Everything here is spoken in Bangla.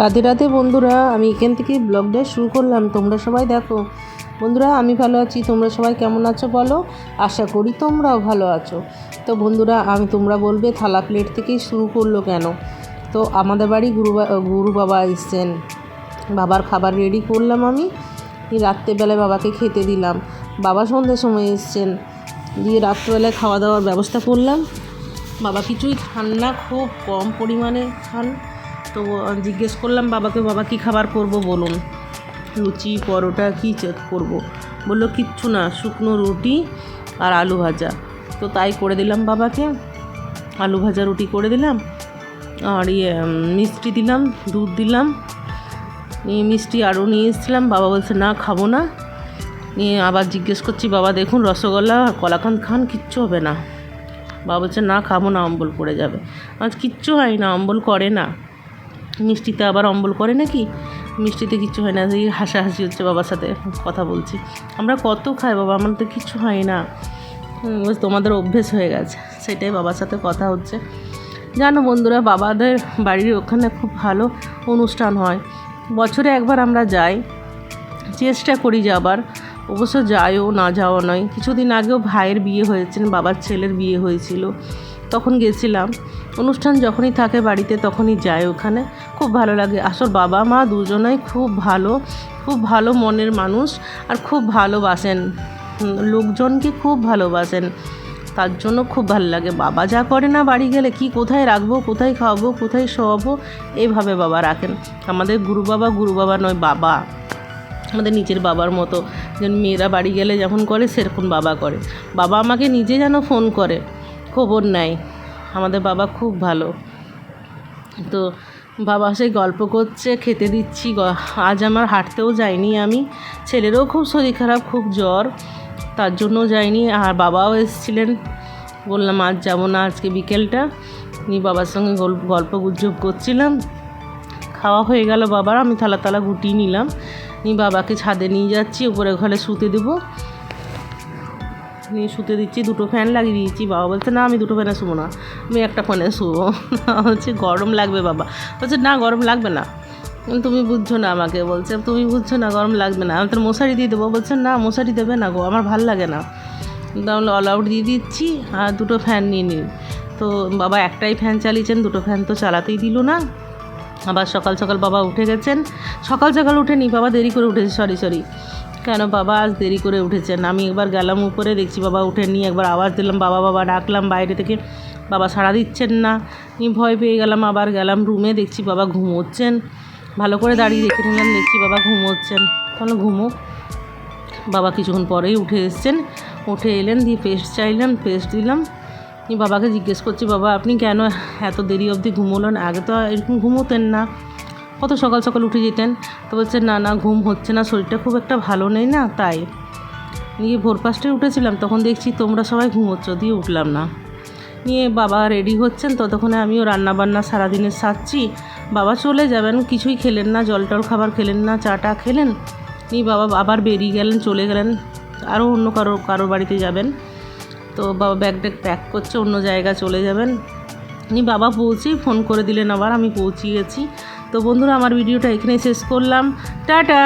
রাধে রাধে বন্ধুরা, আমি এখান থেকে ব্লগটা শুরু করলাম। তোমরা সবাই দেখো। বন্ধুরা, আমি ভালো আছি, তোমরা সবাই কেমন আছো বলো? আশা করি তোমরাও ভালো আছো। তো বন্ধুরা, আমি তোমরা বলবে, থালা প্লেট থেকেই শুরু করল কেন? তো আমাদের বাড়ি গুরু গুরু বাবা এসছেন। বাবার খাবার রেডি করলাম আমি। রাত্রেবেলায় বাবাকে খেতে দিলাম। বাবা সন্ধ্যের সময় এসছেন। দিয়ে রাত্রেবেলায় খাওয়া দাওয়ার ব্যবস্থা করলাম। বাবা কিছুই খান না, খুব কম পরিমাণে খান। তো জিজ্ঞেস করলাম, বাবাকে, বাবা কি খাবার করব বলুন? লুচি, পরোটা, কী করব। বলল, কিচ্ছু না, শুকনো রুটি আর আলু ভাজা। তো তাই করে দিলাম বাবাকে। আলু ভাজা, রুটি করে দিলাম। আর ইয়ে মিষ্টি দিলাম, দুধ দিলাম। নিয়ে মিষ্টি আরও নিয়ে এসেছিলাম। বাবা বলছে, না, খাব না। নিয়ে আবার জিজ্ঞেস করছি, বাবা, দেখুন, রসগোল্লা কলাকান্ত খান, কিচ্ছু হবে না। বাবা বলছে, না, খাব না, অম্বল পড়ে যাবে। আজ কিচ্ছু হয় না, অম্বল করে না। মিষ্টিতে আবার অম্বল করে নাকি? মিষ্টিতে কিচ্ছু হয় না, এই হাসাহাসি হচ্ছে বাবার সাথে কথা বলছি। আমরা কত খাই বাবা আমাদের কিচ্ছু হয় না। তোমাদের অভ্যেস হয়ে গেছে, সেটাই বাবার সাথে কথা হচ্ছে। জানো বন্ধুরা, বাবাদের বাড়ির ওখানে খুব ভালো অনুষ্ঠান হয়। বছরে একবার আমরা যাই, চেষ্টা করি যাবার অবশ্য যাইও না, যাওয়া নয়। কিছুদিন আগেও ভাইয়ের বিয়ে হয়েছেন বাবার ছেলের বিয়ে হয়েছিল। তখন গেছিলাম। অনুষ্ঠান যখনই থাকে বাড়িতে তখনই যায় ওখানে। খুব ভালো লাগে। আসল বাবা মা দুজনেই খুব ভালো খুব ভালো মনের মানুষ আর খুব ভালোবাসেন। লোকজনকে খুব ভালোবাসেন। তার জন্য খুব ভালো লাগে। বাবা যা করে না বাড়ি গেলে কি কোথায় রাখব, কোথায় খাওয়াবো, কোথায় শোয়াবো এইভাবে বাবা রাখেন। আমাদের গুরু বাবা গুরু বাবা নয়, বাবা। আমাদের নিজের বাবার মতো। যেন মেয়েরা বাড়ি গেলে যেমন করে সেরকম বাবা করে। বাবা আমাকে নিজে যেন ফোন করে। খবর নেয় আমাদের বাবা খুব ভালো। তো বাবা সেই গল্প করছে, খেতে দিচ্ছি আজ আমার হাঁটতেও যাইনি আমি। ছেলেরও খুব শরীর খারাপ, খুব জ্বর, তার জন্য যাইনি। আর বাবাও এসেছিলেন। বললাম, আজ যাব না আজকে বিকেলটা। নি বাবার সঙ্গে গল্প গুজব করছিলাম। খাওয়া হয়ে গেল বাবার, আমি থালা থালা গুটিয়ে নিলাম। নিয়ে বাবাকে ছাদে নিয়ে যাচ্ছি উপরে ঘরে শুতে দেবো। নিয়ে শুতে দিচ্ছি, দুটো ফ্যান লাগিয়ে দিয়েছি। বাবা বলছে, না, আমি দুটো ফ্যানে শুবো না। আমি একটা ফ্যানে শুবো। হচ্ছে গরম লাগবে বাবা। বলছে, না, গরম লাগবে না। তুমি বুঝছ না আমাকে। বলছে, তুমি বুঝছ না, গরম লাগবে না। আমি তোর মশারি দিয়ে দেবো। বলছে, না, মশারি দেবে না গো, আমার ভালো লাগে না। তাহলে অল আউট দিয়ে দিচ্ছি আর দুটো ফ্যান নিয়ে নিই তো বাবা একটাই ফ্যান চালিয়েছেন, দুটো ফ্যান তো চালাতেই দিল না। আবার সকাল সকাল বাবা উঠে গেছেন। সকাল সকাল উঠেনি, বাবা দেরি করে উঠেছে সরি সরি কেন বাবা আজ দেরি করে উঠেছেন? আমি একবার গেলাম উপরে, দেখছি বাবা উঠেনি একবার আওয়াজ দিলাম, বাবা বাবা ডাকলাম, বাইরে থেকে বাবা সাড়া দিচ্ছেন না। আমি ভয় পেয়ে গেলাম, আবার গেলাম রুমে, দেখছি বাবা ঘুমোচ্ছেন। ভালো করে দাঁড়িয়ে দেখে নিলাম, দেখছি বাবা ঘুমোচ্ছেন। তাহলে ঘুমোক বাবা কিছুক্ষণ পরেই উঠে এসছেন। উঠে এলেন, দিয়ে পেস্ট চাইলেন পেস্ট দিলাম। বাবাকে জিজ্ঞেস করছি, বাবা, আপনি কেন এত দেরি অবধি ঘুমোলেন? আগে তো এরকম ঘুমোতেন না। কত সকাল সকাল উঠে যেতেন, তো বলছে, না না, ঘুম হচ্ছে না, শরীরটা খুব একটা ভালো নেই না, তাই। নিয়ে ভোর পাঁচটায় উঠেছিলাম, তখন দেখছি তোমরা সবাই ঘুমোচ্ছ, দিয়ে উঠলাম না। নিয়ে বাবা রেডি হচ্ছেন, ততক্ষণে আমিও রান্না বান্না সারাদিনের সারছি। বাবা চলে যাবেন, কিছুই খেলেন না, জল টল খাবার খেলেন না, চা টা খেলেন। নিয়ে বাবা আবার বেরিয়ে গেলেন, চলে গেলেন, আরও অন্য কারও কারোর বাড়িতে যাবেন। তো বাবা ব্যাগ ট্যাগ প্যাক করছে, অন্য জায়গা চলে যাবেন। নি বাবা পৌঁছেই ফোন করে দিলেন আবার, আমি পৌঁছিয়ে গেছি তো বন্ধুরা আমার ভিডিওটা এখানেই শেষ করলাম। টাটা!